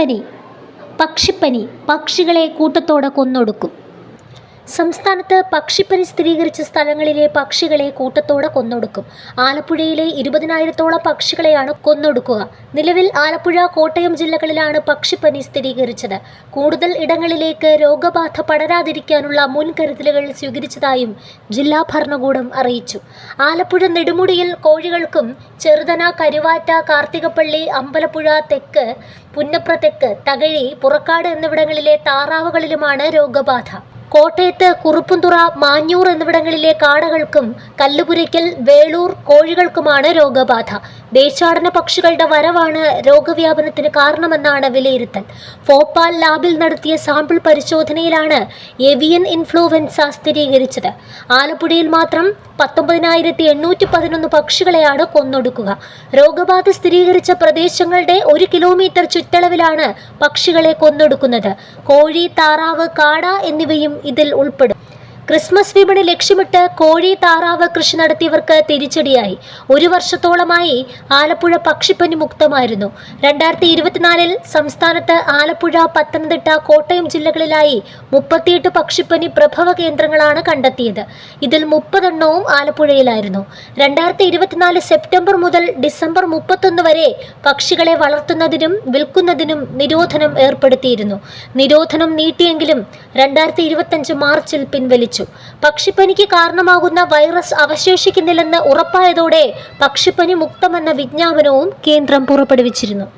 പക്ഷിപ്പനി പക്ഷിപ്പനി പക്ഷികളെ കൂട്ടത്തോടെ കൊന്നൊടുക്കും. സംസ്ഥാനത്ത് പക്ഷിപ്പനി സ്ഥിരീകരിച്ച സ്ഥലങ്ങളിലെ പക്ഷികളെ കൂട്ടത്തോടെ കൊന്നൊടുക്കും. ആലപ്പുഴയിലെ ഇരുപതിനായിരത്തോളം പക്ഷികളെയാണ് കൊന്നൊടുക്കുക. നിലവിൽ ആലപ്പുഴ കോട്ടയം ജില്ലകളിലാണ് പക്ഷിപ്പനി സ്ഥിരീകരിച്ചത്. കൂടുതൽ ഇടങ്ങളിലേക്ക് രോഗബാധ പടരാതിരിക്കാനുള്ള മുൻകരുതലുകൾ സ്വീകരിച്ചതായും ജില്ലാ ഭരണകൂടം അറിയിച്ചു. ആലപ്പുഴ നെടുമുടിയിൽ കോഴികൾക്കും ചെറുതന കരുവാറ്റ കാർത്തികപ്പള്ളി അമ്പലപ്പുഴ തെക്ക് പുന്നപ്ര തെക്ക് തകഴി പുറക്കാട് എന്നിവിടങ്ങളിലെ താറാവുകളിലുമാണ് രോഗബാധ. കോട്ടയത്ത് കുറുപ്പുംതുറ മാഞ്ഞൂർ എന്നിവിടങ്ങളിലെ കാടകൾക്കും കല്ലുപുരയ്ക്കൽ വേളൂർ കോഴികൾക്കുമാണ് രോഗബാധ. ദേശാടന പക്ഷികളുടെ വരവാണ് രോഗവ്യാപനത്തിന് കാരണമെന്നാണ് വിലയിരുത്തൽ. ഭോപ്പാൽ ലാബിൽ നടത്തിയ സാമ്പിൾ പരിശോധനയിലാണ് എവിയൻ ഇൻഫ്ലുവൻസ സ്ഥിരീകരിച്ചത്. ആലപ്പുഴയിൽ മാത്രം പത്തൊമ്പതിനായിരത്തി എണ്ണൂറ്റി പതിനൊന്ന് പക്ഷികളെയാണ് കൊന്നൊടുക്കുക. രോഗബാധ സ്ഥിരീകരിച്ച പ്രദേശങ്ങളുടെ ഒരു കിലോമീറ്റർ ചുറ്റളവിലാണ് പക്ഷികളെ കൊന്നൊടുക്കുന്നത്. കോഴി താറാവ് കാട എന്നിവയും ഇതിൽ ഉൾപ്പെടും. ക്രിസ്മസ് വിപണി ലക്ഷ്യമിട്ട് കോഴി താറാവ് കൃഷി നടത്തിയവർക്ക് തിരിച്ചടിയായി. ഒരു വർഷത്തോളമായി ആലപ്പുഴ പക്ഷിപ്പനി മുക്തമായിരുന്നു. രണ്ടായിരത്തി ഇരുപത്തിനാലിൽ സംസ്ഥാനത്ത് ആലപ്പുഴ പത്തനംതിട്ട കോട്ടയം ജില്ലകളിലായി മുപ്പത്തിയെട്ട് പക്ഷിപ്പനി പ്രഭവ കേന്ദ്രങ്ങളാണ് കണ്ടെത്തിയത്. ഇതിൽ മുപ്പതെണ്ണവും ആലപ്പുഴയിലായിരുന്നു. രണ്ടായിരത്തി ഇരുപത്തിനാല് സെപ്റ്റംബർ മുതൽ ഡിസംബർ മുപ്പത്തൊന്ന് വരെ പക്ഷികളെ വളർത്തുന്നതിനും വിൽക്കുന്നതിനും നിരോധനം ഏർപ്പെടുത്തിയിരുന്നു. നിരോധനം നീട്ടിയെങ്കിലും രണ്ടായിരത്തി മാർച്ചിൽ പിൻവലിച്ചു. പക്ഷിപ്പനിക്ക് കാരണമാകുന്ന വൈറസ് അവശേഷിക്കുന്നില്ലെന്ന് ഉറപ്പായതോടെ പക്ഷിപ്പനി മുക്തമെന്ന വിജ്ഞാപനവും കേന്ദ്രം പുറപ്പെടുവിച്ചിരുന്നു.